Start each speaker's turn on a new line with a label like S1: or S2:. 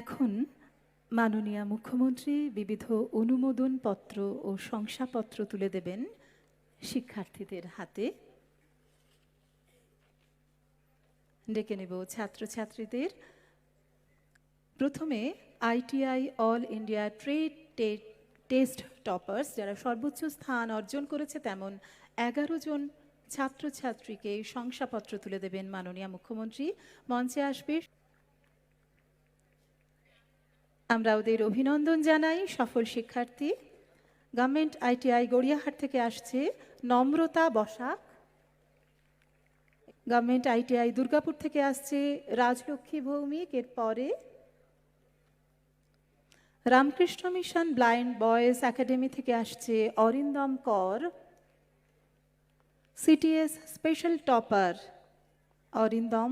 S1: এখন মাননীয় মুখ্যমন্ত্রী বিবিধ অনুমোদন পত্র ও শংসাপত্র তুলে দেবেন শিক্ষার্থীদের হাতে। ডেকে নেব ছাত্রছাত্রীদের। প্রথমে ITI all India trade test toppers, যারা সর্বোচ্চ স্থান অর্জন করেছে তেমন এগারো জন ছাত্রছাত্রীকে শংসাপত্র তুলে দেবেন মাননীয় মুখ্যমন্ত্রী। মঞ্চে আসবে আমরা ওদের অভিনন্দন জানাই। সফল শিক্ষার্থী। গভর্নমেন্ট আইটিআই গড়িয়াহাট থেকে আসছে নম্রতা বসাক গভর্নমেন্ট আইটিআই দুর্গাপুর থেকে আসছে রাজলক্ষ্মী ভৌমিক। এর পরে Ramakrishna mission blind boys academy থেকে আসছে Arindam Kar. CTS special topper Arindam.